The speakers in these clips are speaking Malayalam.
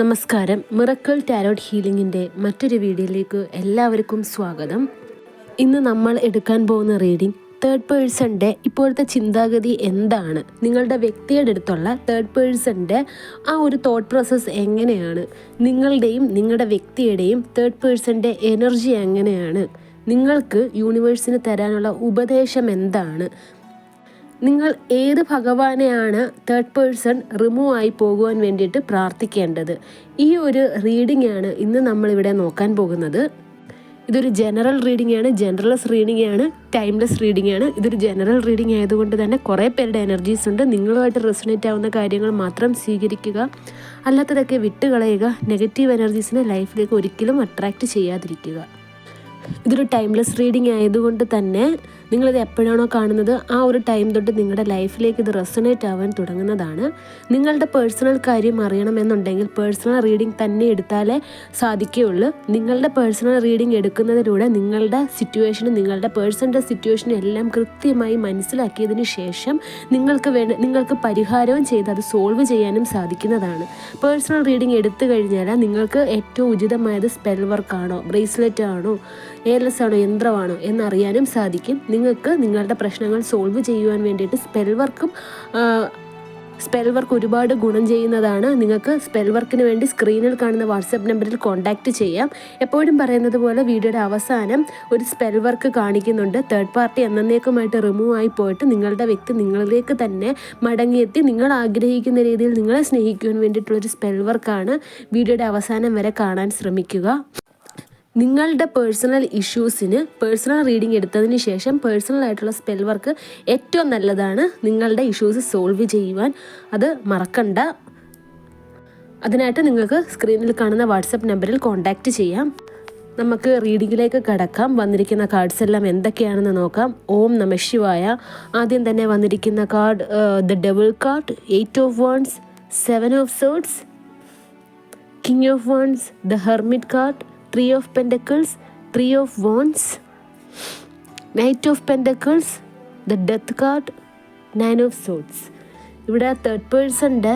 നമസ്കാരം. മിറക്കിൾ ടാരോട്ട് ഹീലിംഗിന്റെ മറ്റൊരു വീഡിയോയിലേക്ക് എല്ലാവർക്കും സ്വാഗതം. ഇന്ന് നമ്മൾ എടുക്കാൻ പോകുന്ന റീഡിംഗ് തേർഡ് പേഴ്സന്റെ ഇപ്പോഴത്തെ ചിന്താഗതി എന്താണ്? നിങ്ങളുടെ വ്യക്തിയുടെ അടുത്തുള്ള തേർഡ് പേഴ്സന്റെ ആ ഒരു തോട്ട് പ്രോസസ്സ് എങ്ങനെയാണ്? നിങ്ങളുടെയും നിങ്ങളുടെ വ്യക്തിയുടെയും തേർഡ് പേഴ്സന്റെ എനർജി എങ്ങനെയാണ്? നിങ്ങൾക്ക് യൂണിവേഴ്സിന് തരാനുള്ള ഉപദേശം എന്താണ്? നിങ്ങൾ ഏത് ഭഗവാനെയാണ് തേർഡ് പേഴ്സൺ റിമൂവ് ആയി പോകുവാൻ വേണ്ടിയിട്ട് പ്രാർത്ഥിക്കേണ്ടത്? ഈ ഒരു റീഡിംഗ് ആണ് ഇന്ന് നമ്മളിവിടെ നോക്കാൻ പോകുന്നത്. ഇതൊരു ജനറൽ റീഡിംഗ് ആണ് ജനറൽസ് റീഡിംഗ് ആണ് ടൈംലെസ് റീഡിംഗ് ആണ്. ഇതൊരു ജനറൽ റീഡിംഗ് ആയതുകൊണ്ട് തന്നെ കുറേ പേരുടെ എനർജീസ് ഉണ്ട്. നിങ്ങളുമായിട്ട് റെസണേറ്റ് ആവുന്ന കാര്യങ്ങൾ മാത്രം സ്വീകരിക്കുക. അല്ലാത്തതൊക്കെ വിട്ടുകളയുക. നെഗറ്റീവ് എനർജീസിനെ ലൈഫിലേക്ക് ഒരിക്കലും അട്രാക്റ്റ് ചെയ്യാതിരിക്കുക. ഇതൊരു ടൈംലെസ് റീഡിംഗ് ആയതുകൊണ്ട് തന്നെ നിങ്ങളിത് എപ്പോഴാണോ കാണുന്നത് ആ ഒരു ടൈം തൊട്ട് നിങ്ങളുടെ ലൈഫിലേക്ക് ഇത് റെസണേറ്റ് ആവാൻ തുടങ്ങുന്നതാണ്. നിങ്ങളുടെ പേഴ്സണൽ കാര്യം അറിയണമെന്നുണ്ടെങ്കിൽ പേഴ്സണൽ റീഡിംഗ് തന്നെ എടുത്താലേ സാധിക്കുകയുള്ളൂ. നിങ്ങളുടെ പേഴ്സണൽ റീഡിംഗ് എടുക്കുന്നതിലൂടെ നിങ്ങളുടെ സിറ്റുവേഷനും നിങ്ങളുടെ പേഴ്സണിന്റെ സിറ്റുവേഷനും എല്ലാം കൃത്യമായി മനസ്സിലാക്കിയതിന് ശേഷം നിങ്ങൾക്ക് വേണ്ട നിങ്ങൾക്ക് പരിഹാരവും ചെയ്ത് അത് സോൾവ് ചെയ്യാനും സാധിക്കുന്നതാണ്. പേഴ്സണൽ റീഡിംഗ് എടുത്തു കഴിഞ്ഞാൽ നിങ്ങൾക്ക് ഏറ്റവും ഉചിതമായത് സ്പെൽ വർക്കാണോ ബ്രേസ്ലെറ്റ് ആണോ എയർലെസ് ആണോ യന്ത്രമാണോ എന്നറിയാനും സാധിക്കും. നിങ്ങൾക്ക് നിങ്ങളുടെ പ്രശ്നങ്ങൾ സോൾവ് ചെയ്യുവാൻ വേണ്ടിയിട്ട് സ്പെൽ വർക്കും സ്പെൽ വർക്ക് ഒരുപാട് ഗുണം ചെയ്യുന്നതാണ്. നിങ്ങൾക്ക് സ്പെൽ വർക്കിന് വേണ്ടി സ്ക്രീനിൽ കാണുന്ന വാട്സപ്പ് നമ്പറിൽ കോൺടാക്റ്റ് ചെയ്യാം. എപ്പോഴും പറയുന്നത് പോലെ വീഡിയോയുടെ അവസാനം ഒരു സ്പെൽ വർക്ക് കാണിക്കുന്നുണ്ട്. തേർഡ് പാർട്ടി എന്നേക്കുമായിട്ട് റിമൂവ് ആയി പോയിട്ട് നിങ്ങളുടെ വ്യക്തി നിങ്ങളിലേക്ക് തന്നെ മടങ്ങിയെത്തി നിങ്ങൾ ആഗ്രഹിക്കുന്ന രീതിയിൽ നിങ്ങളെ സ്നേഹിക്കുവാൻ വേണ്ടിയിട്ടുള്ളൊരു സ്പെൽ വർക്കാണ് വീഡിയോയുടെ അവസാനം വരെ കാണാൻ ശ്രമിക്കുക. നിങ്ങളുടെ പേഴ്സണൽ ഇഷ്യൂസിന് പേഴ്സണൽ റീഡിംഗ് എടുത്തതിന് ശേഷം പേഴ്സണൽ ആയിട്ടുള്ള സ്പെൽ വർക്ക് ഏറ്റവും നല്ലതാണ് നിങ്ങളുടെ ഇഷ്യൂസ് സോൾവ് ചെയ്യുവാൻ. അത് മറക്കണ്ട. അതിനായിട്ട് നിങ്ങൾക്ക് സ്ക്രീനിൽ കാണുന്ന വാട്സപ്പ് നമ്പറിൽ കോൺടാക്റ്റ് ചെയ്യാം. നമുക്ക് റീഡിങ്ങിലേക്ക് കടക്കാം. വന്നിരിക്കുന്ന കാർഡ്സ് എല്ലാം എന്തൊക്കെയാണെന്ന് നോക്കാം. ഓം നമശിവായ ആദ്യം തന്നെ വന്നിരിക്കുന്ന card the double card eight of wands seven of swords king of wands the hermit card three of pentacles three of wands knight of pentacles the death card nine of swords ഇവിടെ തേർഡ് പേഴ്സന്റെ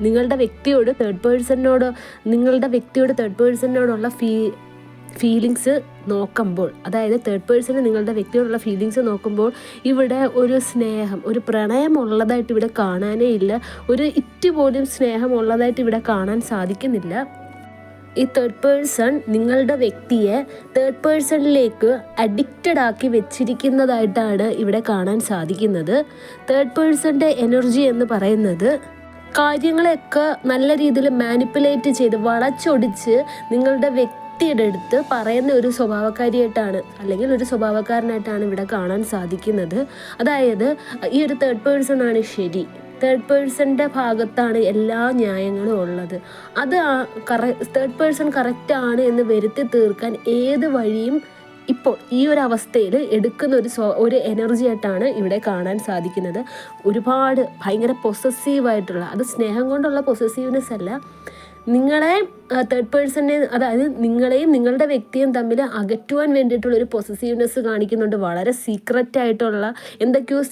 നിങ്ങളുടെ വ്യക്തിയോട് തേർഡ് പേഴ്സണിനോട് നിങ്ങളുടെ വ്യക്തിയോട് തേർഡ് പേഴ്സണിനോടുള്ള ഫീ ഫീലിങ്സ് നോക്കുമ്പോൾ അതായത് തേർഡ് പേഴ്സണ് നിങ്ങളുടെ വ്യക്തിയോടുള്ള ഫീലിങ്സ് നോക്കുമ്പോൾ ഇവിടെ ഒരു സ്നേഹം ഒരു പ്രണയം ഉള്ളതായിട്ട് ഇവിടെ കാണാനേ ഇല്ല. ഒരു ഇറ്റ് പോലും സ്നേഹം ഉള്ളതായിട്ട് ഇവിടെ കാണാൻ സാധിക്കുന്നില്ല. ഈ തേർഡ് പേഴ്സൺ നിങ്ങളുടെ വ്യക്തിയെ തേർഡ് പേഴ്സണിലേക്ക് അഡിക്റ്റഡ് ആക്കി വെച്ചിരിക്കുന്നതായിട്ടാണ് ഇവിടെ കാണാൻ സാധിക്കുന്നത്. തേർഡ് പേഴ്സന്റെ എനർജി എന്ന് പറയുന്നത് കാര്യങ്ങളെയൊക്കെ നല്ല രീതിയിൽ മാനിപ്പുലേറ്റ് ചെയ്ത് വളച്ചൊടിച്ച് നിങ്ങളുടെ വ്യക്തിയുടെ അടുത്ത് പറയുന്ന ഒരു സ്വഭാവക്കാരിയായിട്ടാണ് അല്ലെങ്കിൽ ഒരു സ്വഭാവക്കാരനായിട്ടാണ് ഇവിടെ കാണാൻ സാധിക്കുന്നത്. അതായത് ഈ ഒരു തേർഡ് പേഴ്സൺ ആണ് ശരി. തേർഡ് പേഴ്സന്റെ ഭാഗത്താണ് എല്ലാ ന്യായങ്ങളും ഉള്ളത്. അത് കറ തേർഡ് പേഴ്സൺ കറക്റ്റാണ് എന്ന് വരുത്തി തീർക്കാൻ ഏത് വഴിയും ഇപ്പോൾ ഈ ഒരു അവസ്ഥയിൽ എടുക്കുന്ന ഒരു സ്വ ഒരു എനർജി ആയിട്ടാണ് ഇവിടെ കാണാൻ സാധിക്കുന്നത്. ഒരുപാട് ഭയങ്കര പൊസസീവായിട്ടുള്ള അത് സ്നേഹം കൊണ്ടുള്ള പൊസസീവ്നെസ് അല്ല. നിങ്ങളെ തേർഡ് പേഴ്സണിനെ അതായത് നിങ്ങളെയും നിങ്ങളുടെ വ്യക്തിയും തമ്മിൽ അകറ്റുവാൻ വേണ്ടിയിട്ടുള്ള ഒരു പൊസസീവ്നെസ് കാണിക്കുന്നുണ്ട്. വളരെ സീക്രറ്റ് ആയിട്ടുള്ള എന്തൊക്കെയോ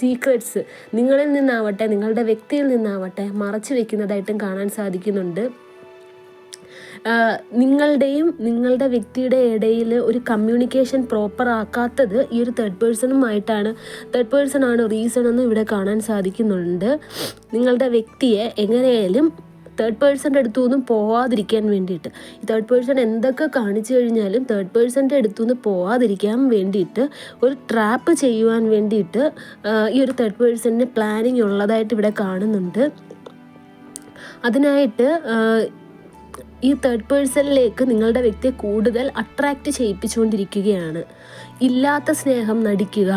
സീക്രറ്റ്സ് നിങ്ങളിൽ നിന്നാവട്ടെ നിങ്ങളുടെ വ്യക്തിയിൽ നിന്നാവട്ടെ മറച്ചു വെക്കുന്നതായിട്ടും കാണാൻ സാധിക്കുന്നുണ്ട്. നിങ്ങളുടെയും നിങ്ങളുടെ വ്യക്തിയുടെ ഇടയിൽ ഒരു കമ്മ്യൂണിക്കേഷൻ പ്രോപ്പർ ആക്കാത്തത് ഈ ഒരു തേർഡ് പേഴ്സണുമായിട്ടാണ് തേർഡ് പേഴ്സൺ ആണ് റീസൺ എന്ന് ഇവിടെ കാണാൻ സാധിക്കുന്നുണ്ട്. നിങ്ങളുടെ വ്യക്തിയെ എങ്ങനെയായാലും തേർഡ് പേഴ്സന്റെ അടുത്തു നിന്നും പോവാതിരിക്കാൻ വേണ്ടിയിട്ട്. ഈ തേർഡ് പേഴ്സൺ എന്തൊക്കെ കാണിച്ചു കഴിഞ്ഞാലും തേർഡ് പേഴ്സന്റെ അടുത്തു നിന്ന് പോവാതിരിക്കാൻ വേണ്ടിയിട്ട് ഒരു ട്രാപ്പ് ചെയ്യുവാൻ വേണ്ടിയിട്ട് ഈ ഒരു തേർഡ് പേഴ്സണിന് പ്ലാനിങ് ഉള്ളതായിട്ട് ഇവിടെ കാണുന്നുണ്ട്. അതിനായിട്ട് ഈ തേർഡ് പേഴ്സണിലേക്ക് നിങ്ങളുടെ വ്യക്തിയെ കൂടുതൽ അട്രാക്റ്റ് ചെയ്യിപ്പിച്ചുകൊണ്ടിരിക്കുകയാണ്. ഇല്ലാത്ത സ്നേഹം നടിക്കുക.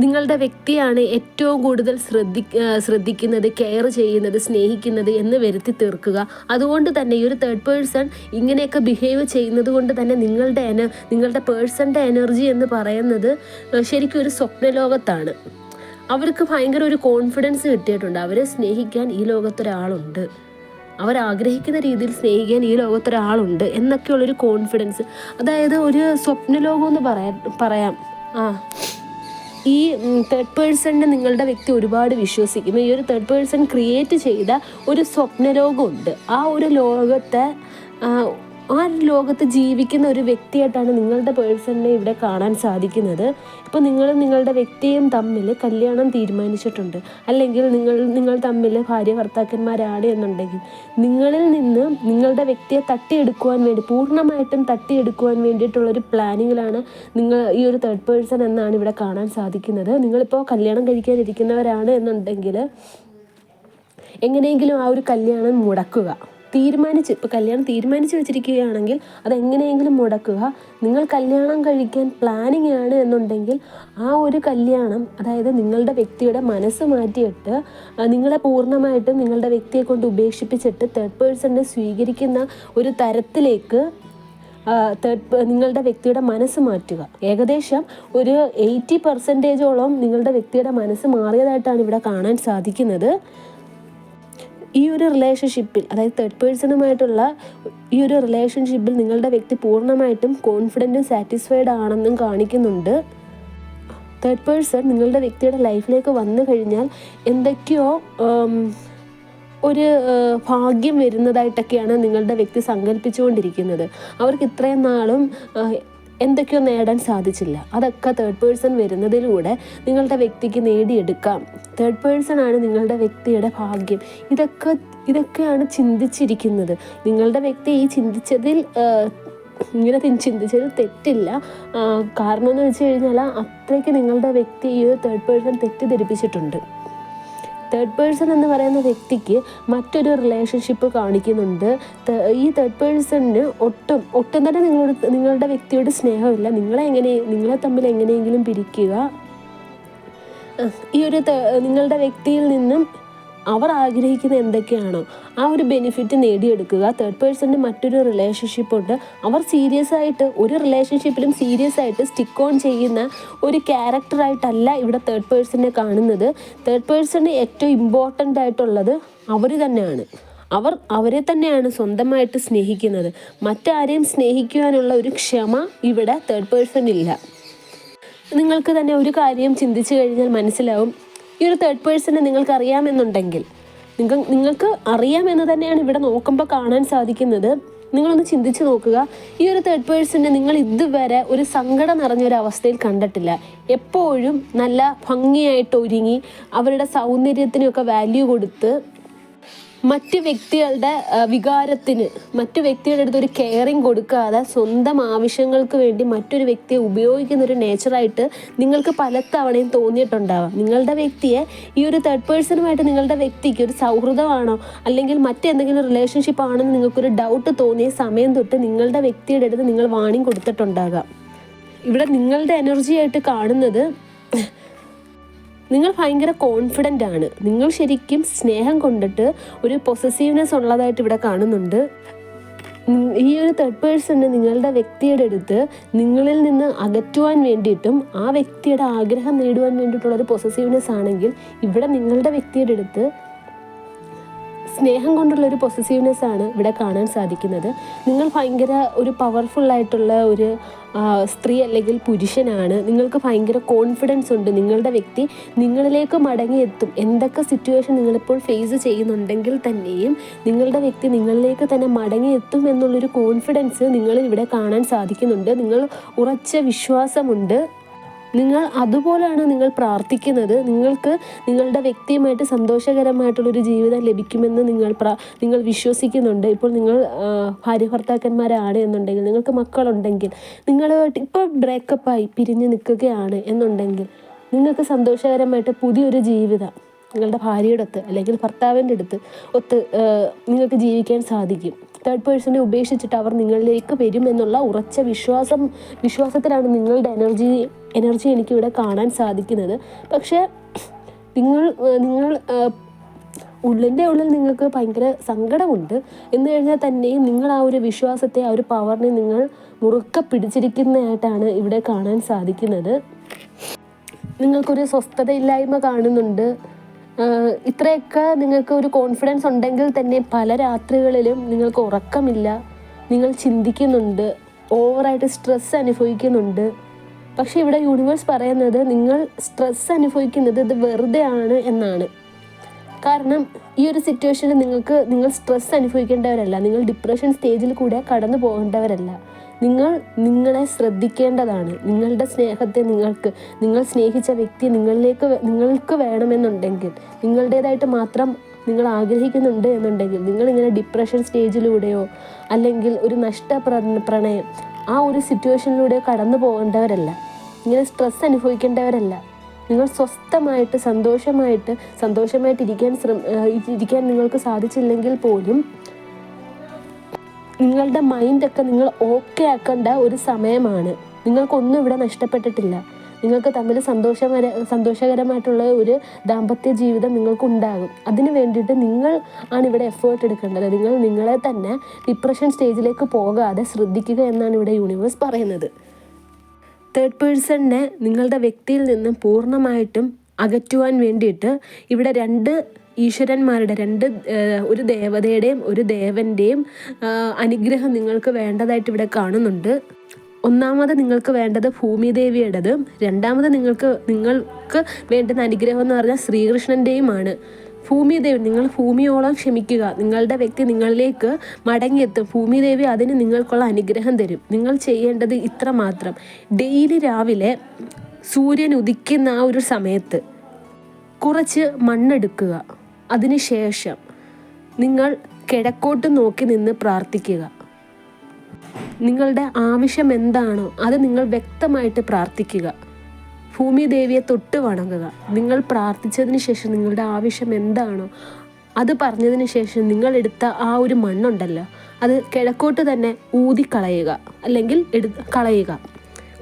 നിങ്ങളുടെ വ്യക്തിയാണ് ഏറ്റവും കൂടുതൽ ശ്രദ്ധി ശ്രദ്ധിക്കുന്നത് കെയർ ചെയ്യുന്നത് സ്നേഹിക്കുന്നത് എന്ന് വരുത്തി തീർക്കുക. അതുകൊണ്ട് തന്നെ ഈ ഒരു തേർഡ് പേഴ്സൺ ഇങ്ങനെയൊക്കെ ബിഹേവ് ചെയ്യുന്നത് കൊണ്ട് തന്നെ നിങ്ങളുടെ എന നിങ്ങളുടെ പേഴ്സന്റെ എനർജി എന്ന് പറയുന്നത് ശരിക്കും ഒരു സ്വപ്നലോകത്താണ്. അവർക്ക് ഭയങ്കര ഒരു കോൺഫിഡൻസ് കിട്ടിയിട്ടുണ്ട്. അവരെ സ്നേഹിക്കാൻ ഈ ലോകത്തൊരാളുണ്ട് അവരാഗ്രഹിക്കുന്ന രീതിയിൽ സ്നേഹിക്കാൻ ഈ ലോകത്തൊരാളുണ്ട് എന്നൊക്കെയുള്ളൊരു കോൺഫിഡൻസ് അതായത് ഒരു സ്വപ്നലോകം എന്ന് പറയാം പറയാം. ആ. ഈ തേർഡ് പേഴ്സണിനെ നിങ്ങളുടെ വ്യക്തി ഒരുപാട് വിശ്വസിക്കും. ഈ ഒരു തേർഡ് പേഴ്സൺ ക്രിയേറ്റ് ചെയ്ത ഒരു സ്വപ്നലോകമുണ്ട് ആ ഒരു ലോകത്തെ ആ, ലോകത്ത് ജീവിക്കുന്ന ഒരു വ്യക്തിയായിട്ടാണ് നിങ്ങളുടെ പേഴ്സണിനെ ഇവിടെ കാണാൻ സാധിക്കുന്നത്. ഇപ്പോൾ നിങ്ങൾ നിങ്ങളുടെ വ്യക്തിയും തമ്മിൽ കല്യാണം തീരുമാനിച്ചിട്ടുണ്ട്. അല്ലെങ്കിൽ നിങ്ങൾ നിങ്ങൾ തമ്മിൽ ഭാര്യ ഭർത്താക്കന്മാരാണ് എന്നുണ്ടെങ്കിൽ നിങ്ങളിൽ നിന്ന് നിങ്ങളുടെ വ്യക്തിയെ തട്ടിയെടുക്കുവാൻ വേണ്ടി പൂർണമായിട്ടും തട്ടിയെടുക്കുവാൻ വേണ്ടിയിട്ടുള്ളൊരു പ്ലാനിങ്ങിലാണ് നിങ്ങൾ ഈ ഒരു തേർഡ് പേഴ്സൺ എന്നാണ് ഇവിടെ കാണാൻ സാധിക്കുന്നത്. നിങ്ങളിപ്പോൾ കല്യാണം കഴിക്കാനിരിക്കുന്നവരാണ് എന്നുണ്ടെങ്കിൽ എങ്ങനെയെങ്കിലും ആ ഒരു കല്യാണം മുടക്കുക. തീരുമാനിച്ച് ഇപ്പോൾ കല്യാണം തീരുമാനിച്ച് വെച്ചിരിക്കുകയാണെങ്കിൽ അതെങ്ങനെയെങ്കിലും മുടക്കുക. നിങ്ങൾ കല്യാണം കഴിക്കാൻ പ്ലാനിങ് ആണ് എന്നുണ്ടെങ്കിൽ ആ ഒരു കല്യാണം അതായത് നിങ്ങളുടെ വ്യക്തിയുടെ മനസ്സ് മാറ്റിയിട്ട് നിങ്ങളെ പൂർണമായിട്ടും നിങ്ങളുടെ വ്യക്തിയെ കൊണ്ട് ഉപേക്ഷിപ്പിച്ചിട്ട് തേർഡ് പേഴ്സണിനെ സ്വീകരിക്കുന്ന ഒരു തരത്തിലേക്ക് തേർഡ് നിങ്ങളുടെ വ്യക്തിയുടെ മനസ്സ് മാറ്റുക. ഏകദേശം ഒരു എയ്റ്റി പെർസെന്റേജോളം നിങ്ങളുടെ വ്യക്തിയുടെ മനസ്സ് മാറിയതായിട്ടാണ് ഇവിടെ കാണാൻ സാധിക്കുന്നത്. ഈ ഒരു റിലേഷൻഷിപ്പിൽ അതായത് തേർഡ് പേഴ്സണുമായിട്ടുള്ള ഈ ഒരു റിലേഷൻഷിപ്പിൽ നിങ്ങളുടെ വ്യക്തി പൂർണമായിട്ടും കോൺഫിഡന്റും സാറ്റിസ്ഫൈഡ് ആണെന്നും കാണിക്കുന്നുണ്ട്. തേർഡ് പേഴ്സൺ നിങ്ങളുടെ വ്യക്തിയുടെ ലൈഫിലേക്ക് വന്നു കഴിഞ്ഞാൽ എന്തൊക്കെയോ ഒരു ഭാഗ്യം വരുന്നതായിട്ടൊക്കെയാണ് നിങ്ങളുടെ വ്യക്തി സങ്കല്പിച്ചുകൊണ്ടിരിക്കുന്നത് അവർക്ക് ഇത്രയും നാളും എന്തൊക്കെയോ നേടാൻ സാധിച്ചില്ല. അതൊക്കെ തേർഡ് പേഴ്സൺ വരുന്നതിലൂടെ നിങ്ങളുടെ വ്യക്തിക്ക് നേടിയെടുക്കാം. തേർഡ് പേഴ്സൺ ആണ് നിങ്ങളുടെ വ്യക്തിയുടെ ഭാഗ്യം. ഇതൊക്കെ ഇതൊക്കെയാണ് ചിന്തിച്ചിരിക്കുന്നത്. നിങ്ങളുടെ വ്യക്തി ഈ ചിന്തിച്ചതിൽ ഇങ്ങനെ ചിന്തിച്ചത് തെറ്റില്ല. കാരണം എന്ന് വെച്ച് കഴിഞ്ഞാൽ അത്രയ്ക്ക് നിങ്ങളുടെ വ്യക്തി ഈ തേർഡ് പേഴ്സൺ തെറ്റിദ്ധരിപ്പിച്ചിട്ടുണ്ട്. തേർഡ് പേഴ്സൺ എന്ന് പറയുന്ന വ്യക്തിക്ക് മറ്റൊരു റിലേഷൻഷിപ്പ് കാണിക്കുന്നുണ്ട്. ഈ തേർഡ് പേഴ്സണിന് ഒട്ടും ഒട്ടും തന്നെ നിങ്ങളോട് നിങ്ങളുടെ വ്യക്തിയോട് സ്നേഹമില്ല. നിങ്ങളെ എങ്ങനെ നിങ്ങളെ തമ്മിൽ എങ്ങനെയെങ്കിലും പിരിക്കുക. ഈ ഒരു നിങ്ങളുടെ വ്യക്തിയിൽ നിന്നും അവർ ആഗ്രഹിക്കുന്ന എന്തൊക്കെയാണോ ആ ഒരു ബെനിഫിറ്റ് നേടിയെടുക്കുക. തേർഡ് പേഴ്സന്റെ മറ്റൊരു റിലേഷൻഷിപ്പ് ഉണ്ട്. അവർ സീരിയസ് ആയിട്ട് ഒരു റിലേഷൻഷിപ്പിലും സീരിയസ് ആയിട്ട് സ്റ്റിക്ക് ഓൺ ചെയ്യുന്ന ഒരു ക്യാരക്ടറായിട്ടല്ല ഇവിടെ തേർഡ് പേഴ്സണിനെ കാണുന്നത്. തേർഡ് പേഴ്സണിന് ഏറ്റവും ഇമ്പോർട്ടന്റ് ആയിട്ടുള്ളത് അവർ തന്നെയാണ്. അവർ അവരെ തന്നെയാണ് സ്വന്തമായിട്ട് സ്നേഹിക്കുന്നത്. മറ്റാരെയും സ്നേഹിക്കുവാനുള്ള ഒരു ക്ഷമ ഇവിടെ തേർഡ് പേഴ്സൺ ഇല്ല. നിങ്ങൾക്ക് തന്നെ ഒരു കാര്യം ചിന്തിച്ചു കഴിഞ്ഞാൽ മനസ്സിലാവും. ഈ ഒരു തേർഡ് പേഴ്സണെ നിങ്ങൾക്ക് അറിയാമെന്നുണ്ടെങ്കിൽ നിങ്ങൾ നിങ്ങൾക്ക് അറിയാമെന്ന് തന്നെയാണ് ഇവിടെ നോക്കുമ്പോൾ കാണാൻ സാധിക്കുന്നത്. നിങ്ങളൊന്ന് ചിന്തിച്ച് നോക്കുക. ഈ ഒരു തേർഡ് പേഴ്സണെ നിങ്ങൾ ഇതുവരെ ഒരു സങ്കടം നിറഞ്ഞൊരു അവസ്ഥയിൽ കണ്ടിട്ടില്ല. എപ്പോഴും നല്ല ഭംഗിയായിട്ട് ഒരുങ്ങി അവരുടെ സൗന്ദര്യത്തിനൊക്കെ വാല്യൂ കൊടുത്ത് മറ്റ് വ്യക്തികളുടെ വികാരത്തിന് മറ്റു വ്യക്തികളുടെ അടുത്ത് ഒരു കെയറിങ് കൊടുക്കാതെ സ്വന്തം ആവശ്യങ്ങൾക്ക് വേണ്ടി മറ്റൊരു വ്യക്തിയെ ഉപയോഗിക്കുന്ന ഒരു നേച്ചറായിട്ട് നിങ്ങൾക്ക് പലതവണയും തോന്നിയിട്ടുണ്ടാവാം. നിങ്ങളുടെ വ്യക്തിയെ ഈ ഒരു തേർഡ് പേഴ്സണുമായിട്ട് നിങ്ങളുടെ വ്യക്തിക്ക് ഒരു സൗഹൃദമാണോ അല്ലെങ്കിൽ മറ്റെന്തെങ്കിലും റിലേഷൻഷിപ്പ് ആണെന്ന് നിങ്ങൾക്കൊരു ഡൗട്ട് തോന്നിയ സമയം തൊട്ട് നിങ്ങളുടെ വ്യക്തിയുടെ അടുത്ത് നിങ്ങൾ വാണിംഗ് കൊടുത്തിട്ടുണ്ടാകാം. ഇവിടെ നിങ്ങളുടെ എനർജിയായിട്ട് കാണുന്നത് നിങ്ങൾ ഭയങ്കര കോൺഫിഡന്റ് ആണ്. നിങ്ങൾ ശരിക്കും സ്നേഹം കൊണ്ടിട്ട് ഒരു പൊസസീവ്നെസ് ഉള്ളതായിട്ട് ഇവിടെ കാണുന്നുണ്ട്. ഈ ഒരു തേർഡ് പേഴ്സണ് നിങ്ങളുടെ വ്യക്തിയുടെ അടുത്ത് നിങ്ങളിൽ നിന്ന് അകറ്റുവാൻ വേണ്ടിയിട്ടും ആ വ്യക്തിയുടെ ആഗ്രഹം നേടുവാൻ വേണ്ടിയിട്ടുള്ള ഒരു പൊസസീവ്നെസ് ആണെങ്കിൽ ഇവിടെ നിങ്ങളുടെ വ്യക്തിയുടെ അടുത്ത് സ്നേഹം കൊണ്ടുള്ള ഒരു പൊസസീവ്നെസ് ആണ് ഇവിടെ കാണാൻ സാധിക്കുന്നത്. നിങ്ങൾ ഭയങ്കര ഒരു പവർഫുൾ ആയിട്ടുള്ള ഒരു സ്ത്രീ അല്ലെങ്കിൽ പുരുഷനാണ്. നിങ്ങൾക്ക് ഭയങ്കര കോൺഫിഡൻസ് ഉണ്ട്. നിങ്ങളുടെ വ്യക്തി നിങ്ങളിലേക്ക് മടങ്ങിയെത്തും. എന്തൊക്കെ സിറ്റുവേഷൻ നിങ്ങളിപ്പോൾ ഫേസ് ചെയ്യുന്നുണ്ടെങ്കിൽ തന്നെയും നിങ്ങളുടെ വ്യക്തി നിങ്ങളിലേക്ക് തന്നെ മടങ്ങിയെത്തും എന്നുള്ളൊരു കോൺഫിഡൻസ് നിങ്ങളിൽ ഇവിടെ കാണാൻ സാധിക്കുന്നുണ്ട്. നിങ്ങൾ ഉറച്ച വിശ്വാസമുണ്ട്. നിങ്ങൾ അതുപോലെയാണ് നിങ്ങൾ പ്രാർത്ഥിക്കുന്നത്. നിങ്ങൾക്ക് നിങ്ങളുടെ വ്യക്തിയുമായിട്ട് സന്തോഷകരമായിട്ടുള്ളൊരു ജീവിതം ലഭിക്കുമെന്ന് നിങ്ങൾ നിങ്ങൾ വിശ്വസിക്കുന്നുണ്ട്. ഇപ്പോൾ നിങ്ങൾ ഭാര്യ ഭർത്താക്കന്മാരാണ് എന്നുണ്ടെങ്കിൽ നിങ്ങൾക്ക് മക്കളുണ്ടെങ്കിൽ നിങ്ങളുമായിട്ട് ഇപ്പോൾ ബ്രേക്കപ്പായി പിരിഞ്ഞ് നിൽക്കുകയാണ് എന്നുണ്ടെങ്കിൽ നിങ്ങൾക്ക് സന്തോഷകരമായിട്ട് പുതിയൊരു ജീവിതം നിങ്ങളുടെ ഭാര്യയുടെ അടുത്ത് അല്ലെങ്കിൽ ഭർത്താവിന്റെ അടുത്ത് ഒത്ത് നിങ്ങൾക്ക് ജീവിക്കാൻ സാധിക്കും. തേർഡ് പേഴ്സണെ ഉപേക്ഷിച്ചിട്ട് അവർ നിങ്ങളിലേക്ക് വരും എന്നുള്ള ഉറച്ച വിശ്വാസം വിശ്വാസത്തിലാണ് നിങ്ങളുടെ എനർജി എനർജി എനിക്കിവിടെ കാണാൻ സാധിക്കുന്നത്. പക്ഷേ നിങ്ങൾ നിങ്ങൾ ഉള്ളിന്റെ ഉള്ളിൽ നിങ്ങൾക്ക് ഭയങ്കര സങ്കടമുണ്ട്. എന്ന് കഴിഞ്ഞാൽ തന്നെയും നിങ്ങൾ ആ ഒരു വിശ്വാസത്തെ ആ ഒരു പവറിനെ നിങ്ങൾ മുറുക്ക പിടിച്ചിരിക്കുന്നതായിട്ടാണ് ഇവിടെ കാണാൻ സാധിക്കുന്നത്. നിങ്ങൾക്കൊരു സ്വസ്ഥതയില്ലായ്മ കാണുന്നുണ്ട്. ഇത്രയൊക്കെ നിങ്ങൾക്ക് ഒരു കോൺഫിഡൻസ് ഉണ്ടെങ്കിൽ തന്നെ പല രാത്രികളിലും നിങ്ങൾക്ക് ഉറക്കമില്ല. നിങ്ങൾ ചിന്തിക്കുന്നുണ്ട് ഓവറായിട്ട് സ്ട്രെസ് അനുഭവിക്കുന്നുണ്ട്. പക്ഷേ ഇവിടെ യൂണിവേഴ്സ് പറയുന്നത് നിങ്ങൾ സ്ട്രെസ് അനുഭവിക്കുന്നത് ഇത് വെറുതെ ആണ് എന്നാണ്. കാരണം ഈ ഒരു സിറ്റുവേഷനിൽ നിങ്ങൾക്ക് നിങ്ങൾ സ്ട്രെസ് അനുഭവിക്കേണ്ടവരല്ല. നിങ്ങൾ ഡിപ്രഷൻ സ്റ്റേജിൽ കൂടെ കടന്നു പോകേണ്ടവരല്ല നിങ്ങൾ നിങ്ങളെ ശ്രദ്ധിക്കേണ്ടതാണ്. നിങ്ങളുടെ സ്നേഹത്തെ നിങ്ങൾക്ക് നിങ്ങൾ സ്നേഹിച്ച വ്യക്തി നിങ്ങളിലേക്ക് നിങ്ങൾക്ക് വേണമെന്നുണ്ടെങ്കിൽ നിങ്ങളുടേതായിട്ട് മാത്രം നിങ്ങൾ ആഗ്രഹിക്കുന്നുണ്ട് എന്നുണ്ടെങ്കിൽ നിങ്ങളിങ്ങനെ ഡിപ്രഷൻ സ്റ്റേജിലൂടെയോ അല്ലെങ്കിൽ ഒരു നഷ്ട പ്രണയം ആ ഒരു സിറ്റുവേഷനിലൂടെ കടന്നു പോകേണ്ടവരല്ല. ഇങ്ങനെ സ്ട്രെസ് അനുഭവിക്കേണ്ടവരല്ല. നിങ്ങൾ സ്വസ്ഥമായിട്ട് സന്തോഷമായിട്ട് സന്തോഷമായിട്ട് ഇരിക്കാൻ ശ്രമ ഇരിക്കാൻ നിങ്ങൾക്ക് സാധിച്ചില്ലെങ്കിൽ പോലും നിങ്ങളുടെ മൈൻഡൊക്കെ നിങ്ങൾ ഓക്കെ ആക്കേണ്ട ഒരു സമയമാണ്. നിങ്ങൾക്കൊന്നും ഇവിടെ നഷ്ടപ്പെട്ടിട്ടില്ല. നിങ്ങൾക്ക് തമ്മിൽ സന്തോഷകര സന്തോഷകരമായിട്ടുള്ള ഒരു ദാമ്പത്യ ജീവിതം നിങ്ങൾക്ക് ഉണ്ടാകും അതിന് വേണ്ടിയിട്ട് നിങ്ങൾ ആണ് ഇവിടെ എഫേർട്ട് എടുക്കേണ്ടത്. നിങ്ങൾ നിങ്ങളെ തന്നെ ഡിപ്രഷൻ സ്റ്റേജിലേക്ക് പോകാതെ ശ്രദ്ധിക്കുക എന്നാണ് ഇവിടെ യൂണിവേഴ്സ് പറയുന്നത്. തേർഡ് പേഴ്സണിനെ നിങ്ങളുടെ വ്യക്തിയിൽ നിന്നും പൂർണമായിട്ടും അകറ്റുവാൻ വേണ്ടിയിട്ട് ഇവിടെ രണ്ട് ഈശ്വരന്മാരുടെ രണ്ട് ഒരു ദേവതയുടെയും ഒരു ദേവന്റെയും അനുഗ്രഹം നിങ്ങൾക്ക് വേണ്ടതായിട്ട് ഇവിടെ കാണുന്നുണ്ട്. ഒന്നാമത് നിങ്ങൾക്ക് വേണ്ടത് ഭൂമിദേവിയുടേത്. രണ്ടാമത് നിങ്ങൾക്ക് നിങ്ങൾക്ക് വേണ്ടുന്ന അനുഗ്രഹം എന്ന് പറഞ്ഞാൽ ശ്രീകൃഷ്ണന്റെയുമാണ് ഭൂമിദേവി നിങ്ങൾ ഭൂമിയോളം ക്ഷമിക്കുക. നിങ്ങളുടെ വ്യക്തി നിങ്ങളിലേക്ക് മടങ്ങിയെത്തും. ഭൂമിദേവി അതിന് നിങ്ങൾക്കുള്ള അനുഗ്രഹം തരും. നിങ്ങൾ ചെയ്യേണ്ടത് ഇത്ര മാത്രം ഡെയിലി രാവിലെ സൂര്യൻ ഉദിക്കുന്ന ആ ഒരു സമയത്ത് കുറച്ച് മണ്ണെടുക്കുക. അതിനുശേഷം നിങ്ങൾ കിഴക്കോട്ട് നോക്കി നിന്ന് പ്രാർത്ഥിക്കുക. നിങ്ങളുടെ ആവശ്യം എന്താണോ അത് നിങ്ങൾ വ്യക്തമായിട്ട് പ്രാർത്ഥിക്കുക. ഭൂമി ദേവിയെ തൊട്ട് വണങ്ങുക. നിങ്ങൾ പ്രാർത്ഥിച്ചതിന് ശേഷം നിങ്ങളുടെ ആവശ്യം എന്താണോ അത് പറഞ്ഞതിന് ശേഷം നിങ്ങൾ എടുത്ത ആ ഒരു മണ്ണുണ്ടല്ലോ അത് കിഴക്കോട്ട് തന്നെ ഊതിക്കളയുക അല്ലെങ്കിൽ എടു കളയുക.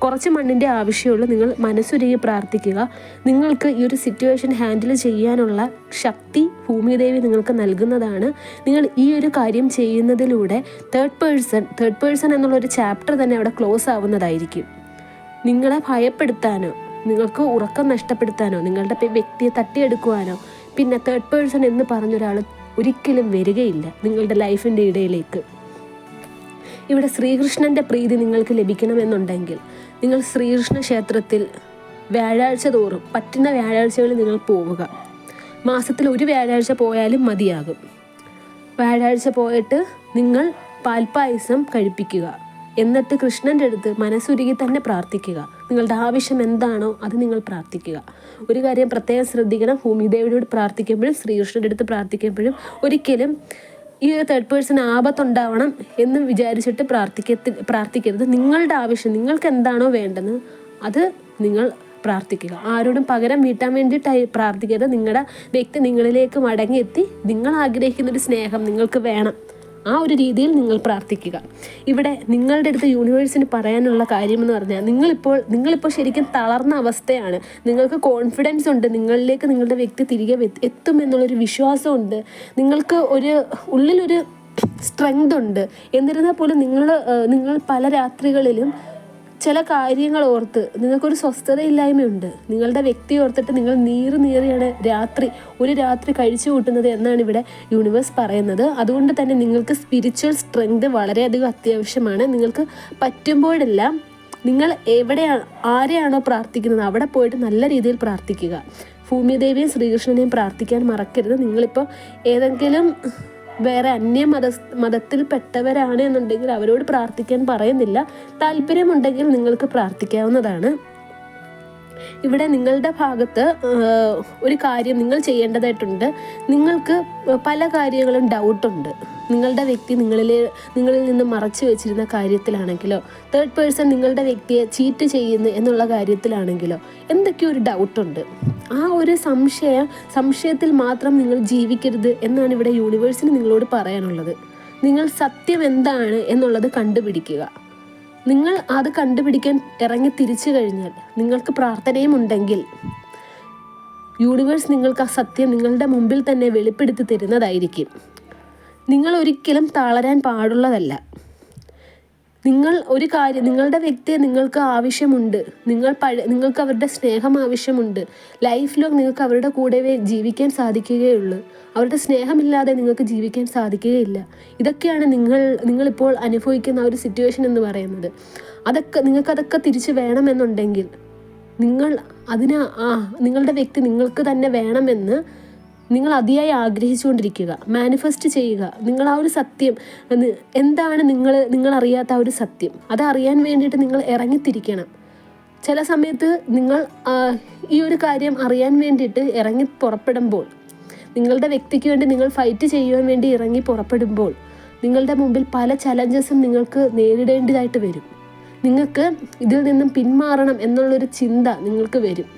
കുറച്ച് മണ്ണിന്റെ ആവശ്യമുള്ളൂ നിങ്ങൾ മനസ്സുരുകി പ്രാർത്ഥിക്കുക. നിങ്ങൾക്ക് ഈ ഒരു സിറ്റുവേഷൻ ഹാൻഡിൽ ചെയ്യാനുള്ള ശക്തി ഭൂമിദേവി നിങ്ങൾക്ക് നൽകുന്നതാണ്. നിങ്ങൾ ഈ ഒരു കാര്യം ചെയ്യുന്നതിലൂടെ തേർഡ് പേഴ്സൺ തേർഡ് പേഴ്സൺ എന്നുള്ളൊരു ചാപ്റ്റർ തന്നെ അവിടെ ക്ലോസ് ആവുന്നതായിരിക്കും. നിങ്ങളെ ഭയപ്പെടുത്താനോ നിങ്ങൾക്ക് ഉറക്കം നഷ്ടപ്പെടുത്താനോ നിങ്ങളുടെ വ്യക്തിയെ തട്ടിയെടുക്കുവാനോ പിന്നെ തേർഡ് പേഴ്സൺ എന്ന് പറഞ്ഞൊരാൾ ഒരിക്കലും വരികയില്ല നിങ്ങളുടെ ലൈഫിന്റെ ഇടയിലേക്ക്. ഇവിടെ ശ്രീകൃഷ്ണന്റെ പ്രീതി നിങ്ങൾക്ക് ലഭിക്കണമെന്നുണ്ടെങ്കിൽ നിങ്ങൾ ശ്രീകൃഷ്ണ ക്ഷേത്രത്തിൽ വ്യാഴാഴ്ച തോറും പറ്റുന്ന വ്യാഴാഴ്ചകളിൽ നിങ്ങൾ പോവുക. മാസത്തിൽ ഒരു വ്യാഴാഴ്ച പോയാലും മതിയാകും. വ്യാഴാഴ്ച പോയിട്ട് നിങ്ങൾ പാൽപ്പായസം കഴിപ്പിക്കുക. എന്നിട്ട് കൃഷ്ണന്റെ അടുത്ത് മനസ്സുരുകി തന്നെ പ്രാർത്ഥിക്കുക. നിങ്ങളുടെ ആവശ്യം എന്താണോ അത് നിങ്ങൾ പ്രാർത്ഥിക്കുക. ഒരു കാര്യം പ്രത്യേകം ശ്രദ്ധിക്കണം. ഭൂമിദേവിയോട് പ്രാർത്ഥിക്കുമ്പോഴും ശ്രീകൃഷ്ണന്റെ അടുത്ത് പ്രാർത്ഥിക്കുമ്പോഴും ഒരിക്കലും ഈ തേർഡ് പേഴ്സൺ ആപത്തുണ്ടാവണം എന്ന് വിചാരിച്ചിട്ട് പ്രാർത്ഥിക്കത്തി പ്രാർത്ഥിക്കരുത്. നിങ്ങളുടെ ആവശ്യം നിങ്ങൾക്ക് എന്താണോ വേണ്ടത് അത് നിങ്ങൾ പ്രാർത്ഥിക്കുക. ആരോടും പകരം വീട്ടാൻ വേണ്ടിയിട്ടായി പ്രാർത്ഥിക്കരുത്. നിങ്ങളുടെ വ്യക്തി നിങ്ങളിലേക്ക് മടങ്ങിയെത്തി നിങ്ങൾ ആഗ്രഹിക്കുന്നൊരു സ്നേഹം നിങ്ങൾക്ക് വേണം. ആ ഒരു രീതിയിൽ നിങ്ങൾ പ്രാർത്ഥിക്കുക. ഇവിടെ നിങ്ങളുടെ അടുത്ത് യൂണിവേഴ്സിന് പറയാനുള്ള കാര്യമെന്ന് പറഞ്ഞാൽ നിങ്ങളിപ്പോൾ നിങ്ങളിപ്പോൾ ശരിക്കും തളർന്ന അവസ്ഥയാണ്. നിങ്ങൾക്ക് കോൺഫിഡൻസ് ഉണ്ട് നിങ്ങളിലേക്ക് നിങ്ങളുടെ വ്യക്തി തിരികെ എത്തും എന്നുള്ളൊരു വിശ്വാസമുണ്ട്. നിങ്ങൾക്ക് ഒരു ഉള്ളിലൊരു സ്ട്രെങ്ത് ഉണ്ട്. എന്നിരുന്നാൽ പോലും നിങ്ങൾ നിങ്ങൾ പല രാത്രികളിലും ചില കാര്യങ്ങൾ ഓർത്ത് നിങ്ങൾക്കൊരു സ്വസ്ഥതയില്ലായ്മയുണ്ട്. നിങ്ങളുടെ വ്യക്തി ഓർത്തിട്ട് നിങ്ങൾ നീറ് നീറിയാണ് രാത്രി ഒരു രാത്രി കഴിച്ചു കൂട്ടുന്നത് എന്നാണ് ഇവിടെ യൂണിവേഴ്സ് പറയുന്നത്. അതുകൊണ്ട് തന്നെ നിങ്ങൾക്ക് സ്പിരിച്വൽ സ്ട്രെങ്ത് വളരെയധികം അത്യാവശ്യമാണ്. നിങ്ങൾക്ക് പറ്റുമ്പോഴെല്ലാം നിങ്ങൾ എവിടെയാണ് ആരെയാണോ പ്രാർത്ഥിക്കുന്നത് അവിടെ പോയിട്ട് നല്ല രീതിയിൽ പ്രാർത്ഥിക്കുക. ഭൂമിദേവിയും ശ്രീകൃഷ്ണനെയും പ്രാർത്ഥിക്കാൻ മറക്കരുത്. നിങ്ങളിപ്പോൾ ഏതെങ്കിലും വേറെ അന്യ മത മതത്തിൽപ്പെട്ടവരാണ് എന്നുണ്ടെങ്കിൽ അവരോട് പ്രാർത്ഥിക്കാൻ പറയുന്നില്ല. താല്പര്യമുണ്ടെങ്കിൽ നിങ്ങൾക്ക് പ്രാർത്ഥിക്കാവുന്നതാണ്. ഇവിടെ നിങ്ങളുടെ ഭാഗത്ത് ഒരു കാര്യം നിങ്ങൾ ചെയ്യേണ്ടതായിട്ടുണ്ട്. നിങ്ങൾക്ക് പല കാര്യങ്ങളും ഡൗട്ടുണ്ട് നിങ്ങളുടെ വ്യക്തി നിങ്ങളിലെ നിങ്ങളിൽ നിന്ന് മറച്ചു വെച്ചിരുന്ന കാര്യത്തിലാണെങ്കിലോ തേർഡ് പേഴ്സൺ നിങ്ങളുടെ വ്യക്തിയെ ചീറ്റ് ചെയ്യുന്നു എന്നുള്ള കാര്യത്തിലാണെങ്കിലോ എന്തൊക്കെയോ ഒരു ഡൗട്ടുണ്ട് ആ ഒരു സംശയ സംശയത്തിൽ മാത്രം നിങ്ങൾ ജീവിക്കരുത് എന്നാണ് ഇവിടെ യൂണിവേഴ്സിന് നിങ്ങളോട് പറയാനുള്ളത്. നിങ്ങൾ സത്യം എന്താണ് എന്നുള്ളത് കണ്ടുപിടിക്കുക. നിങ്ങൾ അത് കണ്ടുപിടിക്കാൻ ഇറങ്ങി തിരിച്ചു കഴിഞ്ഞാൽ നിങ്ങൾക്ക് പ്രാർത്ഥനയും ഉണ്ടെങ്കിൽ യൂണിവേഴ്സ് നിങ്ങൾക്ക് ആ സത്യം നിങ്ങളുടെ മുമ്പിൽ തന്നെ വെളിപ്പെടുത്തി തരുന്നതായിരിക്കും. നിങ്ങൾ ഒരിക്കലും തളരാൻ പാടുള്ളതല്ല. നിങ്ങൾ ഒരു കാര്യം നിങ്ങളുടെ വ്യക്തിയെ നിങ്ങൾക്ക് ആവശ്യമുണ്ട് നിങ്ങൾ പഴ നിങ്ങൾക്ക് അവരുടെ സ്നേഹം ആവശ്യമുണ്ട് ലൈഫ് ലോങ് നിങ്ങൾക്ക് അവരുടെ കൂടെ ജീവിക്കാൻ സാധിക്കുകയുള്ളൂ. അവരുടെ സ്നേഹമില്ലാതെ നിങ്ങൾക്ക് ജീവിക്കാൻ സാധിക്കുകയില്ല. ഇതൊക്കെയാണ് നിങ്ങൾ നിങ്ങളിപ്പോൾ അനുഭവിക്കുന്ന ഒരു സിറ്റുവേഷൻ എന്ന് പറയുന്നത്. അതൊക്കെ നിങ്ങൾക്കതൊക്കെ തിരിച്ചു വേണമെന്നുണ്ടെങ്കിൽ നിങ്ങൾ അതിന് ആ നിങ്ങളുടെ വ്യക്തി നിങ്ങൾക്ക് തന്നെ വേണമെന്ന് നിങ്ങൾ അതിയായി ആഗ്രഹിച്ചുകൊണ്ടിരിക്കുക. മാനിഫെസ്റ്റ് ചെയ്യുക. നിങ്ങൾ ആ ഒരു സത്യം എന്താണ് നിങ്ങൾ നിങ്ങൾ അറിയാത്ത ആ ഒരു സത്യം. അത് അറിയാൻ വേണ്ടിയിട്ട് നിങ്ങൾ ഇറങ്ങിത്തിരിക്കണം. ചില സമയത്ത് നിങ്ങൾ ഈ ഒരു കാര്യം അറിയാൻ വേണ്ടിയിട്ട് ഇറങ്ങി പുറപ്പെടുമ്പോൾ നിങ്ങളുടെ വ്യക്തിക്ക് വേണ്ടി നിങ്ങൾ ഫൈറ്റ് ചെയ്യുവാൻ വേണ്ടി ഇറങ്ങി പുറപ്പെടുമ്പോൾ നിങ്ങളുടെ മുമ്പിൽ പല ചലഞ്ചസും നിങ്ങൾക്ക് നേരിടേണ്ടതായിട്ട് വരും. നിങ്ങൾക്ക് ഇതിൽ നിന്നും പിന്മാറണം എന്നുള്ളൊരു ചിന്ത നിങ്ങൾക്ക് വരും.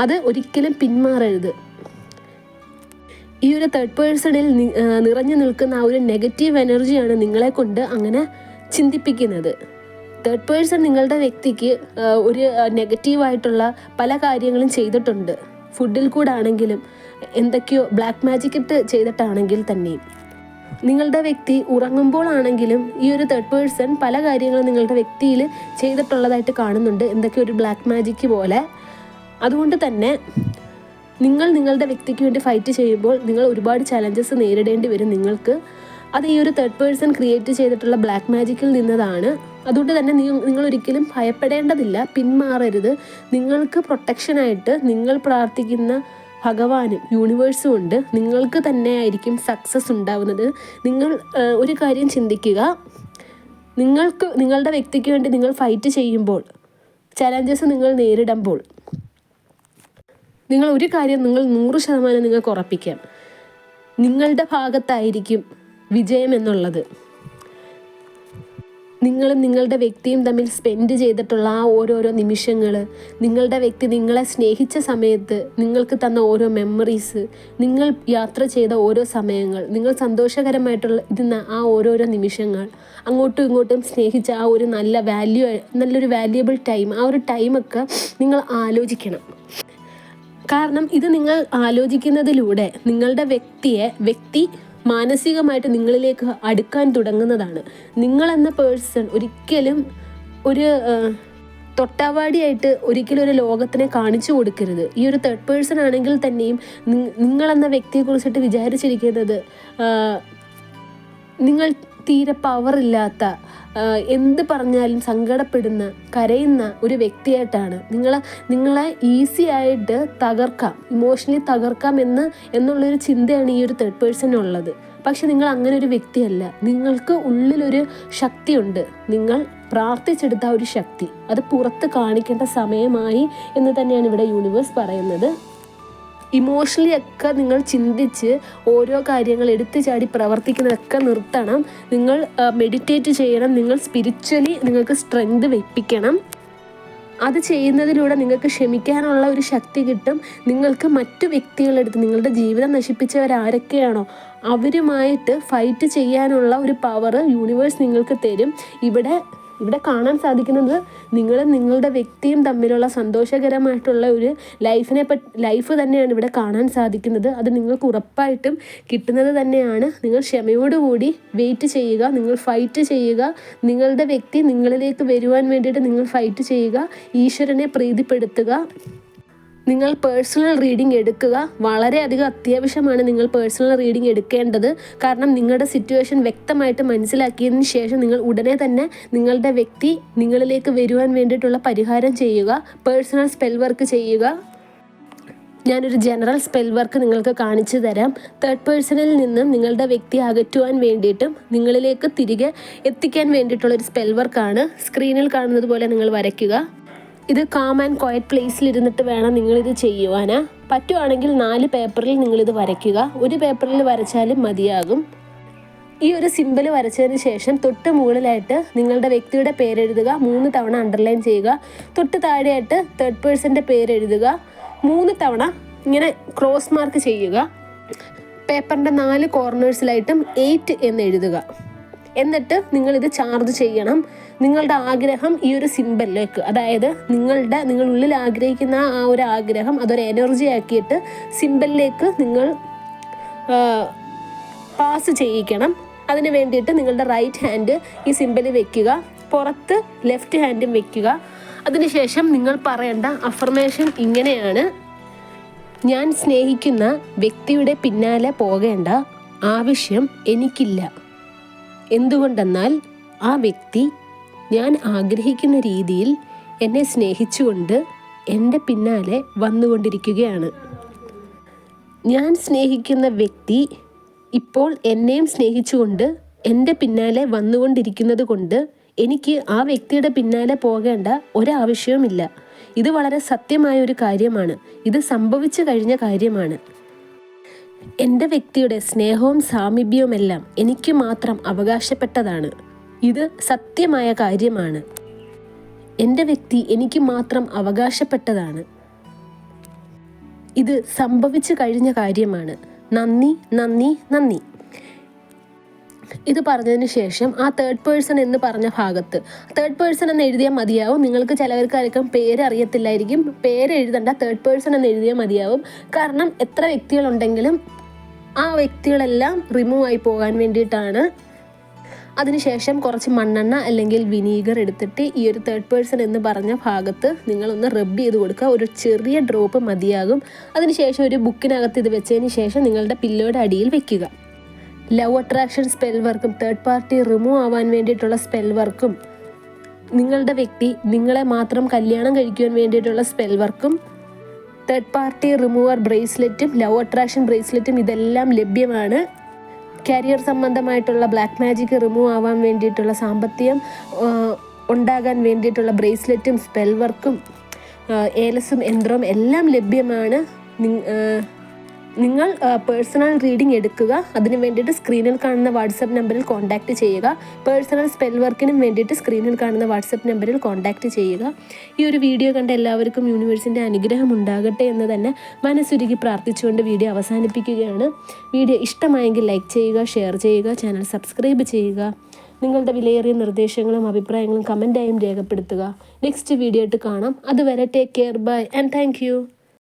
അത് ഒരിക്കലും പിന്മാറരുത്. ഈ ഒരു തേർഡ് പേഴ്സണിൽ നിറഞ്ഞു നിൽക്കുന്ന ആ ഒരു നെഗറ്റീവ് എനർജിയാണ് നിങ്ങളെ കൊണ്ട് അങ്ങനെ ചിന്തിപ്പിക്കുന്നത്. തേർഡ് പേഴ്സൺ നിങ്ങളുടെ വ്യക്തിക്ക് ഒരു നെഗറ്റീവായിട്ടുള്ള പല കാര്യങ്ങളും ചെയ്തിട്ടുണ്ട്. ഫുഡിൽ കൂടെ ആണെങ്കിലും എന്തൊക്കെയോ ബ്ലാക്ക് മാജിക് ഇട്ട് ചെയ്തിട്ടാണെങ്കിൽ തന്നെയും നിങ്ങളുടെ വ്യക്തി ഉറങ്ങുമ്പോഴാണെങ്കിലും ഈ ഒരു തേർഡ് പേഴ്സൺ പല കാര്യങ്ങളും നിങ്ങളുടെ വ്യക്തിയിൽ ചെയ്തിട്ടുള്ളതായിട്ട് കാണുന്നുണ്ട്. എന്തൊക്കെ ഒരു ബ്ലാക്ക് മാജിക് പോലെ. അതുകൊണ്ട് തന്നെ നിങ്ങൾ നിങ്ങളുടെ വ്യക്തിക്ക് വേണ്ടി ഫൈറ്റ് ചെയ്യുമ്പോൾ നിങ്ങൾ ഒരുപാട് ചലഞ്ചസ് നേരിടേണ്ടി വരും നിങ്ങൾക്ക്. അത് ഈ ഒരു തേർഡ് പേഴ്സൺ ക്രിയേറ്റ് ചെയ്തിട്ടുള്ള ബ്ലാക്ക് മാജിക്കിൽ നിന്നതാണ്. അതുകൊണ്ട് തന്നെ നിങ്ങൾ ഒരിക്കലും ഭയപ്പെടേണ്ടതില്ല. പിന്മാറരുത്. നിങ്ങൾക്ക് പ്രൊട്ടക്ഷനായിട്ട് നിങ്ങൾ പ്രാർത്ഥിക്കുന്ന ഭഗവാനും യൂണിവേഴ്സും ഉണ്ട്. നിങ്ങൾക്ക് തന്നെ ആയിരിക്കും സക്സസ് ഉണ്ടാവുന്നത്. നിങ്ങൾ ഒരു കാര്യം ചിന്തിക്കുക. നിങ്ങൾക്ക് നിങ്ങളുടെ വ്യക്തിക്ക് വേണ്ടി നിങ്ങൾ ഫൈറ്റ് ചെയ്യുമ്പോൾ ചലഞ്ചസ് നിങ്ങൾ നേരിടുമ്പോൾ നിങ്ങൾ ഒരു കാര്യം നിങ്ങൾ നൂറ് ശതമാനം നിങ്ങൾക്ക് ഉറപ്പിക്കാം. നിങ്ങളുടെ ഭാഗത്തായിരിക്കും വിജയം എന്നുള്ളത്. നിങ്ങളും നിങ്ങളുടെ വ്യക്തിയും തമ്മിൽ സ്പെൻഡ് ചെയ്തിട്ടുള്ള ആ ഓരോരോ നിമിഷങ്ങൾ നിങ്ങളുടെ വ്യക്തി നിങ്ങളെ സ്നേഹിച്ച സമയത്ത് നിങ്ങൾക്ക് തന്ന ഓരോ മെമ്മറീസ് നിങ്ങൾ യാത്ര ചെയ്ത ഓരോ സമയങ്ങൾ നിങ്ങൾ സന്തോഷകരമായിട്ടുള്ള ഇരുന്ന ആ ഓരോരോ നിമിഷങ്ങൾ അങ്ങോട്ടും ഇങ്ങോട്ടും സ്നേഹിച്ച ആ ഒരു നല്ല വാല്യൂ നല്ലൊരു വാല്യുബിൾ ടൈം ആ ഒരു ടൈമൊക്കെ നിങ്ങൾ ആലോചിക്കണം. കാരണം ഇത് നിങ്ങൾ ആലോചിക്കുന്നതിലൂടെ നിങ്ങളുടെ വ്യക്തിയെ വ്യക്തി മാനസികമായിട്ട് നിങ്ങളിലേക്ക് അടുക്കാൻ തുടങ്ങുന്നതാണ്. നിങ്ങളെന്ന പേഴ്സൺ ഒരിക്കലും ഒരു തൊട്ടാവാടിയായിട്ട് ഒരിക്കലും ഒരു ലോകത്തിനെ കാണിച്ചു കൊടുക്കരുത്. ഈ ഒരു തേർഡ് പേഴ്സൺ ആണെങ്കിൽ തന്നെയും നിങ്ങളെന്ന വ്യക്തിയെക്കുറിച്ചിട്ട് വിചാരിച്ചിരിക്കുന്നത് നിങ്ങൾ തീരെ പവറില്ലാത്ത എന്ത് പറഞ്ഞാലും സങ്കടപ്പെടുന്ന കരയുന്ന ഒരു വ്യക്തിയായിട്ടാണ്. നിങ്ങളെ നിങ്ങളെ ഈസി ആയിട്ട് തകർക്കാം ഇമോഷണലി തകർക്കാം എന്ന് എന്നുള്ളൊരു ചിന്തയാണ് ഈ ഒരു തേർഡ് പേഴ്സണുള്ളത് പക്ഷെ നിങ്ങൾ അങ്ങനെ ഒരു വ്യക്തിയല്ല. നിങ്ങൾക്ക് ഉള്ളിലൊരു ശക്തിയുണ്ട്. നിങ്ങൾ പ്രാർത്ഥിച്ചെടുത്ത ഒരു ശക്തി. അത് പുറത്ത് കാണിക്കേണ്ട സമയമായി എന്ന് തന്നെയാണ് ഇവിടെ യൂണിവേഴ്സ് പറയുന്നത്. ഇമോഷണലി ഒക്കെ നിങ്ങൾ ചിന്തിച്ച് ഓരോ കാര്യങ്ങൾ എടുത്തു ചാടി പ്രവർത്തിക്കുന്നതൊക്കെ നിർത്തണം. നിങ്ങൾ മെഡിറ്റേറ്റ് ചെയ്യണം. നിങ്ങൾ സ്പിരിച്വലി നിങ്ങൾക്ക് സ്ട്രെങ്ത് വെപ്പിക്കണം. അത് ചെയ്യുന്നതിലൂടെ നിങ്ങൾക്ക് ക്ഷമിക്കാനുള്ള ഒരു ശക്തി കിട്ടും. നിങ്ങൾക്ക് മറ്റു വ്യക്തികളെടുത്ത് നിങ്ങളുടെ ജീവിതം നശിപ്പിച്ചവരാരൊക്കെയാണോ? അവരുമായിട്ട് ഫൈറ്റ് ചെയ്യാനുള്ള ഒരു പവർ യൂണിവേഴ്സ് നിങ്ങൾക്ക് തരും. ഇവിടെ ഇവിടെ കാണാൻ സാധിക്കുന്നത് നിങ്ങളും നിങ്ങളുടെ വ്യക്തിയും തമ്മിലുള്ള സന്തോഷകരമായിട്ടുള്ള ഒരു ലൈഫിനെ ലൈഫ് തന്നെയാണ് ഇവിടെ കാണാൻ സാധിക്കുന്നത്. അത് നിങ്ങൾക്ക് ഉറപ്പായിട്ടും കിട്ടുന്നത് തന്നെയാണ്. നിങ്ങൾ ക്ഷമയോടുകൂടി വെയിറ്റ് ചെയ്യുക നിങ്ങൾ ഫൈറ്റ് ചെയ്യുക. നിങ്ങളുടെ വ്യക്തി നിങ്ങളിലേക്ക് വരുവാൻ വേണ്ടിയിട്ട് നിങ്ങൾ ഫൈറ്റ് ചെയ്യുക. ഈശ്വരനെ പ്രീതിപ്പെടുത്തുക. നിങ്ങൾ പേഴ്സണൽ റീഡിംഗ് എടുക്കുക വളരെയധികം അത്യാവശ്യമാണ് നിങ്ങൾ പേഴ്സണൽ റീഡിംഗ് എടുക്കേണ്ടത്. കാരണം നിങ്ങളുടെ സിറ്റുവേഷൻ വ്യക്തമായിട്ട് മനസ്സിലാക്കിയതിന് ശേഷം നിങ്ങൾ ഉടനെ തന്നെ നിങ്ങളുടെ വ്യക്തി നിങ്ങളിലേക്ക് വരുവാൻ വേണ്ടിയിട്ടുള്ള പരിഹാരം ചെയ്യുക. പേഴ്സണൽ സ്പെൽ വർക്ക് ചെയ്യുക. ഞാനൊരു ജനറൽ സ്പെൽ വർക്ക് നിങ്ങൾക്ക് കാണിച്ചു തരാം. തേർഡ് പേഴ്സണിൽ നിന്നും നിങ്ങളുടെ വ്യക്തി അകറ്റുവാൻ വേണ്ടിയിട്ടും നിങ്ങളിലേക്ക് തിരികെ എത്തിക്കാൻ വേണ്ടിയിട്ടുള്ള ഒരു സ്പെൽ വർക്കാണ് സ്ക്രീനിൽ കാണുന്നത് പോലെ നിങ്ങൾ വരയ്ക്കുക. ഇത് കാം ആൻഡ് ക്വയറ്റ് പ്ലേസിൽ ഇരുന്നിട്ട് വേണം നിങ്ങളിത് ചെയ്യുവാൻ പറ്റുവാണെങ്കിൽ നാല് പേപ്പറിൽ നിങ്ങളിത് വരയ്ക്കുക. ഒരു പേപ്പറിൽ വരച്ചാലും മതിയാകും. ഈ ഒരു സിമ്പിൾ വരച്ചതിന് ശേഷം തൊട്ട് മുകളിലായിട്ട് നിങ്ങളുടെ വ്യക്തിയുടെ പേരെഴുതുക മൂന്ന് തവണ അണ്ടർലൈൻ ചെയ്യുക. തൊട്ട് താഴെയായിട്ട് തേർഡ് പേഴ്സന്റെ പേരെഴുതുക മൂന്ന് തവണ ഇങ്ങനെ ക്രോസ് മാർക്ക് ചെയ്യുക. പേപ്പറിന്റെ നാല് കോർണേഴ്സിലായിട്ടും എയ്റ്റ് എന്ന് എഴുതുക. എന്നിട്ട് നിങ്ങൾ ഇത് ചാർജ് ചെയ്യണം. നിങ്ങളുടെ ആഗ്രഹം ഈ ഒരു സിമ്പലിലേക്ക് അതായത് നിങ്ങളുടെ നിങ്ങൾ ഉള്ളിൽ ആഗ്രഹിക്കുന്ന ആ ഒരു ആഗ്രഹം അതൊരു എനർജി ആക്കിയിട്ട് സിമ്പലിലേക്ക് നിങ്ങൾ പാസ് ചെയ്യിക്കണം. അതിന് വേണ്ടിയിട്ട് നിങ്ങളുടെ റൈറ്റ് ഹാൻഡ് ഈ സിമ്പലിൽ വെക്കുക. പുറത്ത് ലെഫ്റ്റ് ഹാൻഡും വെക്കുക. അതിനുശേഷം നിങ്ങൾ പറയേണ്ട അഫർമേഷൻ ഇങ്ങനെയാണ്. ഞാൻ സ്നേഹിക്കുന്ന വ്യക്തിയുടെ പിന്നാലെ പോകേണ്ട ആവശ്യം എനിക്കില്ല. എന്തുകൊണ്ടെന്നാൽ ആ വ്യക്തി ഞാൻ ആഗ്രഹിക്കുന്ന രീതിയിൽ എന്നെ സ്നേഹിച്ചുകൊണ്ട് എന്റെ പിന്നാലെ വന്നുകൊണ്ടിരിക്കുകയാണ്. ഞാൻ സ്നേഹിക്കുന്ന വ്യക്തി ഇപ്പോൾ എന്നെയും സ്നേഹിച്ചുകൊണ്ട് എന്റെ പിന്നാലെ വന്നുകൊണ്ടിരിക്കുന്നത് കൊണ്ട് എനിക്ക് ആ വ്യക്തിയുടെ പിന്നാലെ പോകേണ്ട ഒരാവശ്യവുമില്ല. ഇത് വളരെ സത്യമായ ഒരു കാര്യമാണ്. ഇത് സംഭവിച്ചു കഴിഞ്ഞ കാര്യമാണ്. എന്റെ വ്യക്തിയുടെ സ്നേഹവും സാമീപ്യവുമെല്ലാം എനിക്ക് മാത്രം അവകാശപ്പെട്ടതാണ്. ഇത് സത്യമായ കാര്യമാണ്. എന്റെ വ്യക്തി എനിക്ക് മാത്രം അവകാശപ്പെട്ടതാണ്. ഇത് സംഭവിച്ചു കഴിഞ്ഞ കാര്യമാണ്. നന്ദി നന്ദി നന്ദി. ഇത് പറഞ്ഞതിന് ശേഷം ആ തേർഡ് പേഴ്സൺ എന്ന് പറഞ്ഞ ഭാഗത്ത്. തേർഡ് പേഴ്സൺ എന്ന് എഴുതിയാൽ മതിയാവും. നിങ്ങൾക്ക് ചിലവർക്കായിരിക്കും പേര് അറിയത്തില്ലായിരിക്കും. പേര് എഴുതണ്ട തേർഡ് പേഴ്സൺ എന്ന് എഴുതിയാൽ മതിയാവും. കാരണം എത്ര വ്യക്തികളുണ്ടെങ്കിലും ആ വ്യക്തികളെല്ലാം റിമൂവ് ആയി പോകാൻ വേണ്ടിയിട്ടാണ്. അതിനുശേഷം കുറച്ച് മണ്ണെണ്ണ അല്ലെങ്കിൽ വിനീഗർ എടുത്തിട്ട് ഈ ഒരു തേർഡ് പേഴ്സൺ എന്ന് പറഞ്ഞ ഭാഗത്ത് നിങ്ങളൊന്ന് റബ്ബ് ചെയ്ത് കൊടുക്കുക. ഒരു ചെറിയ ഡ്രോപ്പ് മതിയാകും. അതിനുശേഷം ഒരു ബുക്കിനകത്ത് ഇത് വെച്ചതിന് ശേഷം നിങ്ങളുടെ പില്ലോയുടെ അടിയിൽ വെക്കുക. ലവ് അട്രാക്ഷൻ സ്പെൽ വർക്കും തേർഡ് പാർട്ടി റിമൂവ് ആവാൻ വേണ്ടിയിട്ടുള്ള സ്പെൽ വർക്കും നിങ്ങളുടെ വ്യക്തി നിങ്ങളെ മാത്രം കല്യാണം കഴിക്കുവാൻ വേണ്ടിയിട്ടുള്ള സ്പെൽ വർക്കും തേർഡ് പാർട്ടി റിമൂവർ ബ്രേസ്ലെറ്റും ലവ് അട്രാക്ഷൻ ബ്രേസ്ലെറ്റും ഇതെല്ലാം ലഭ്യമാണ്. കരിയർ സംബന്ധമായിട്ടുള്ള ബ്ലാക്ക് മാജിക് റിമൂവ് ആവാൻ വേണ്ടിയിട്ടുള്ള സാമ്പത്തികം ഉണ്ടാകാൻ വേണ്ടിയിട്ടുള്ള ബ്രേസ്ലെറ്റും സ്പെൽ വർക്കും ഏലസും യന്ത്രവും എല്ലാം ലഭ്യമാണ്. നിങ്ങൾ പേഴ്സണൽ റീഡിംഗ് എടുക്കുക. അതിന് വേണ്ടിയിട്ട് സ്ക്രീനിൽ കാണുന്ന വാട്സപ്പ് നമ്പറിൽ കോൺടാക്റ്റ് ചെയ്യുക. പേഴ്സണൽ സ്പെൽ വർക്കിനും വേണ്ടിയിട്ട് സ്ക്രീനിൽ കാണുന്ന വാട്സപ്പ് നമ്പറിൽ കോൺടാക്റ്റ് ചെയ്യുക. ഈ ഒരു വീഡിയോ കണ്ട എല്ലാവർക്കും യൂണിവേഴ്സിന്റെ അനുഗ്രഹം ഉണ്ടാകട്ടെ എന്ന് തന്നെ മനസ്സുരുകി പ്രാർത്ഥിച്ചുകൊണ്ട് വീഡിയോ അവസാനിപ്പിക്കുകയാണ്. വീഡിയോ ഇഷ്ടമായെങ്കിൽ ലൈക്ക് ചെയ്യുക ഷെയർ ചെയ്യുക ചാനൽ സബ്സ്ക്രൈബ് ചെയ്യുക. നിങ്ങളുടെ വിലയേറിയ നിർദ്ദേശങ്ങളും അഭിപ്രായങ്ങളും കമന്റായും രേഖപ്പെടുത്തുക. നെക്സ്റ്റ് വീഡിയോ ആയിട്ട് കാണാം. അതുവരെ take care bye and thank